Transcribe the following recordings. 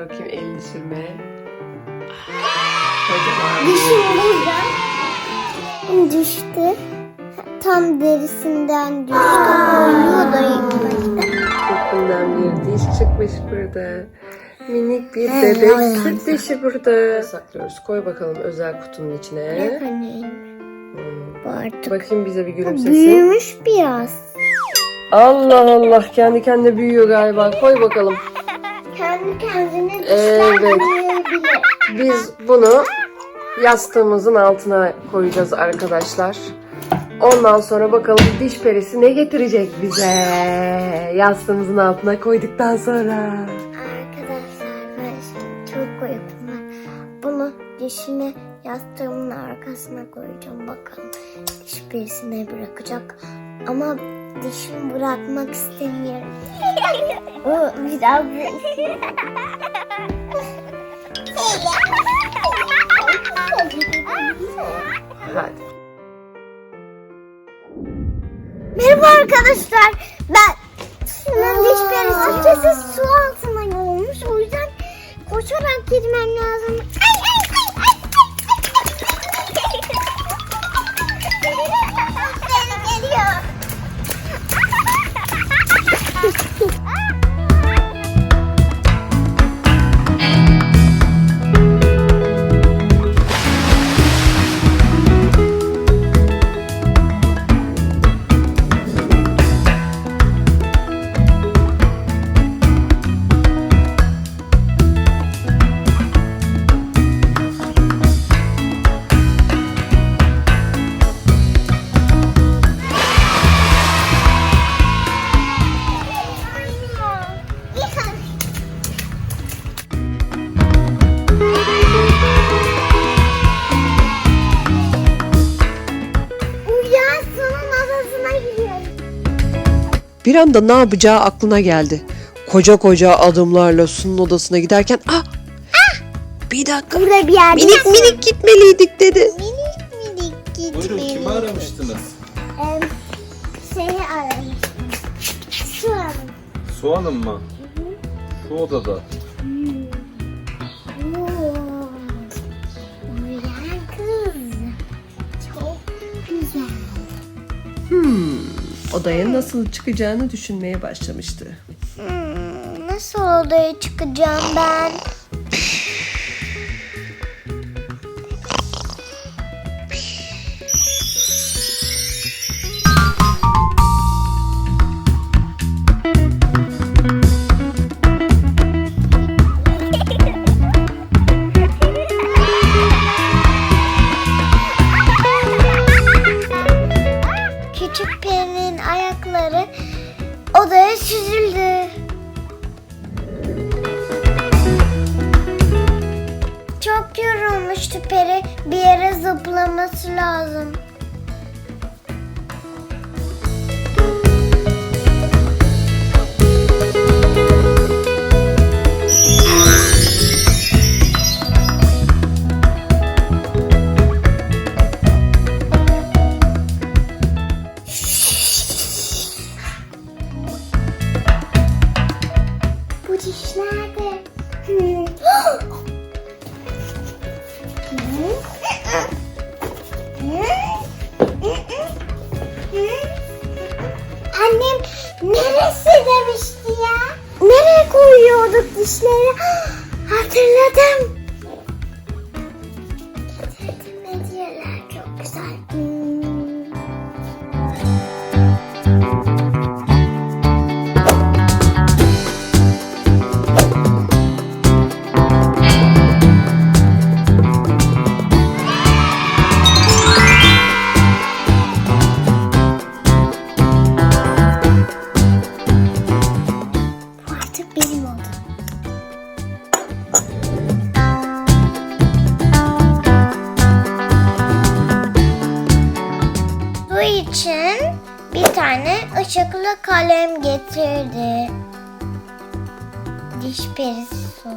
Göster bakayım elini sürme. Kocaman. Dişim burada. Düştü. Tam derisinden düştü. Uyuyor da ilk başta. Kokundan bir diş çıkmış burada. Minik bir bebek süt dişi burada. Saklıyoruz. Koy bakalım özel kutunun içine. Anne. Hmm. Bu artık Bakayım bize bir gülümsesin. büyümüş biraz. Allah Allah kendi kendine büyüyor galiba. Koy bakalım. Kendi kendine Evet. Biz bunu yastığımızın altına koyacağız arkadaşlar. Ondan sonra bakalım diş perisi ne getirecek bize. Yastığımızın altına koyduktan sonra. Arkadaşlar ben şimdi çok uykum var. Bunu dişine yastığımın arkasına koyacağım. Bakalım diş perisine bırakacak. Ama dişimi bırakmak istemiyorum. o biraz Hadi. Merhaba arkadaşlar. Ben şunun diş perisi sesi su altına olmuş. O yüzden koşarak girmem lazım. Bir anda ne yapacağı aklına geldi. Koca koca adımlarla Sun'un odasına giderken ah! Bir dakika. Burada bir yerde Minik minik gitmeliydik dedi. minik minik gitmeli. Buyurun kimi aramıştınız? Em, Seni aramıştım. Su Hanım. Su Hanım mı? Şu odada. Oo, Odaya nasıl çıkacağını düşünmeye başlamıştı. Hmm, nasıl odaya çıkacağım ben? Zıplaması lazım. Annem neresi demişti ya? Nereye koyuyorduk dişleri? Hatırladım. Tane ışıklı kalem getirdi. Diş perisi su.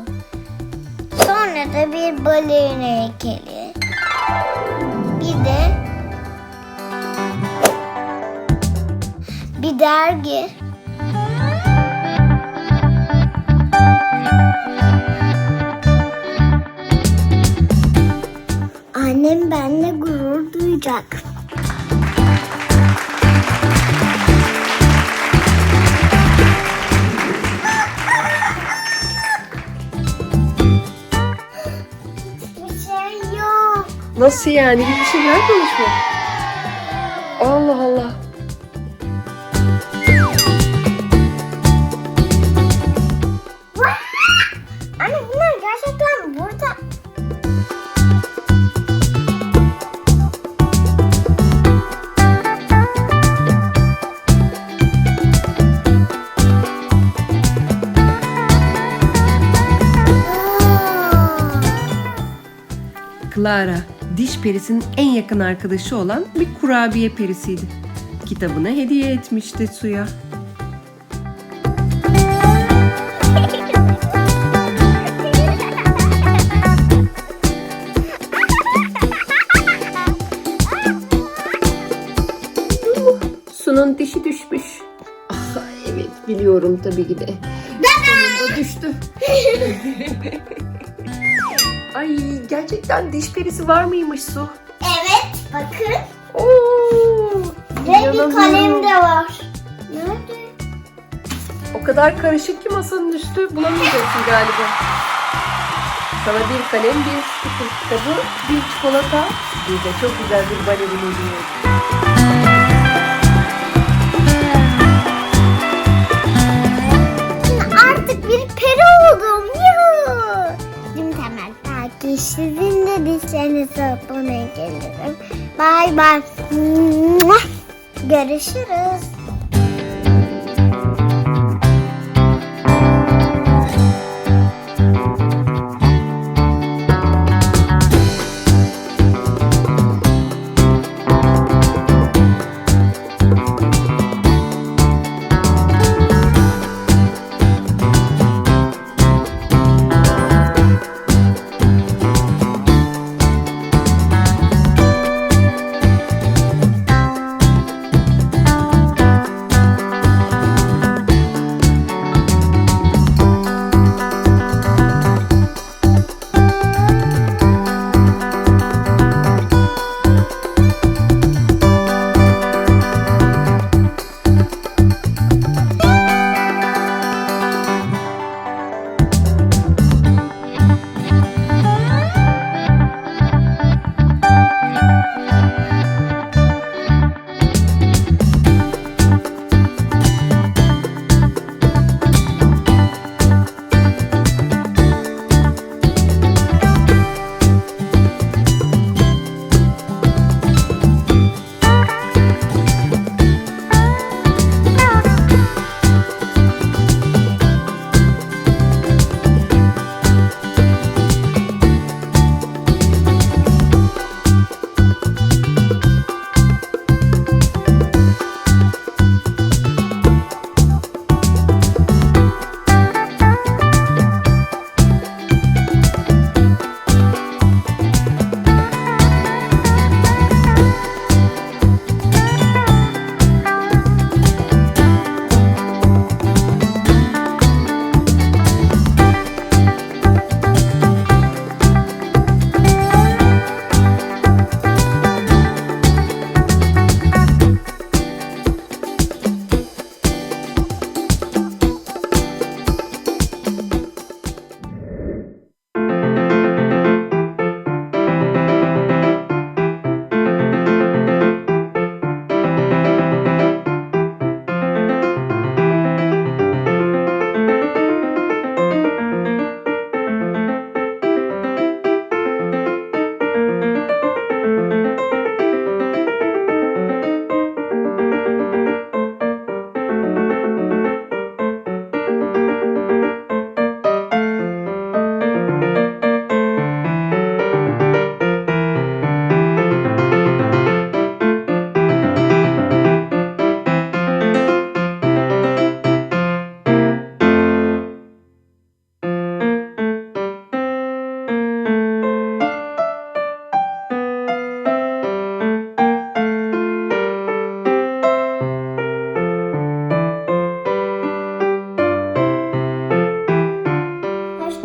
Sonra da bir balerina heykeli. Bir de bir dergi. Annem benimle gurur duyacak. Nasıl yani? Hiçbir şeyler konuşma. Allah Allah. Anne bunlar gerçekten burada. Clara, diş perisinin en yakın arkadaşı olan bir kurabiye perisiydi. Kitabını hediye etmişti suya. Su'nun dişi düşmüş. Ah, evet biliyorum tabii ki de. Sonunda düştü. Ay gerçekten diş perisi var mıymış Su? Evet bakın. Oo, Ve bir kalem de var. Nerede? O kadar karışık ki masanın üstü bulamayacaksın galiba. Sana bir kalem, bir sticker kitabı, bir çikolata, bir de çok güzel bir balerin hediye. Sizin de dişlerinizi yapmaya gelirim. Bay bay. Görüşürüz.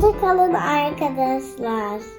Hoşçakalın arkadaşlar.